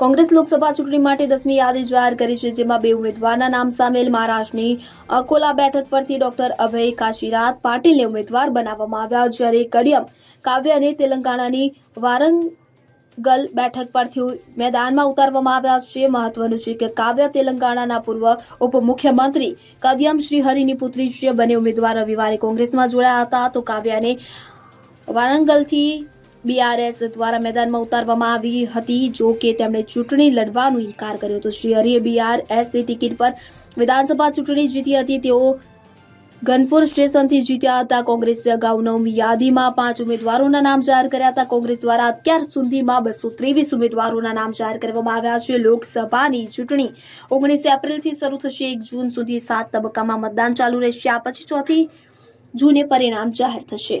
કોંગ્રેસ લોકસભા ચૂંટણી માટે દસમી યાદી જાહેર કરી છે, જેમાં બે ઉમેદવારના નામ સામેલ. મહારાષ્ટ્રની અકોલા બેઠક પરથી ડોક્ટર અભય કાશીનાથ પાટીલને ઉમેદવાર બનાવવામાં આવ્યા. જ્યારે કડિયમ, કાવ્ય અને તેલંગાણાની વારંગલ બેઠક પરથી મેદાનમાં ઉતારવામાં આવ્યા છે. મહત્વનું છે કે કાવ્ય તેલંગાણાના પૂર્વ ઉપમુખ્યમંત્રી કદિયમ શ્રીહરિની પુત્રી છે બંને ઉમેદવાર રવિવારે કોંગ્રેસમાં જોડાયા હતા, તો કાવ્યાને વારંગલથી બીઆરએસ દ્વારા મેદાનમાં ઉતારવામાં આવી હતી, જો કે તેમણે ચૂંટણી લડવાનો ઇનકાર કર્યો હતો. શ્રી હરિએ બીઆરએસની ટિકિટ પર વિધાનસભા ચૂંટણી જીતી હતી. તેઓ ગનપુર સ્ટેશનથી જીત્યા હતા. કોંગ્રેસે અગાઉ નવમી યાદીમાં પાંચ ઉમેદવારોના નામ જાહેર કર્યા હતા. કોંગ્રેસ દ્વારા અત્યાર સુધીમાં બસો ત્રેવીસ ઉમેદવારોના નામ જાહેર કરવામાં આવ્યા છે. લોકસભાની ચૂંટણી ઓગણીસ એપ્રિલથી શરૂ થશે. એક જૂન સુધી સાત તબક્કામાં મતદાન ચાલુ રહેશે. આ પછી ચોથી જૂને પરિણામ જાહેર થશે.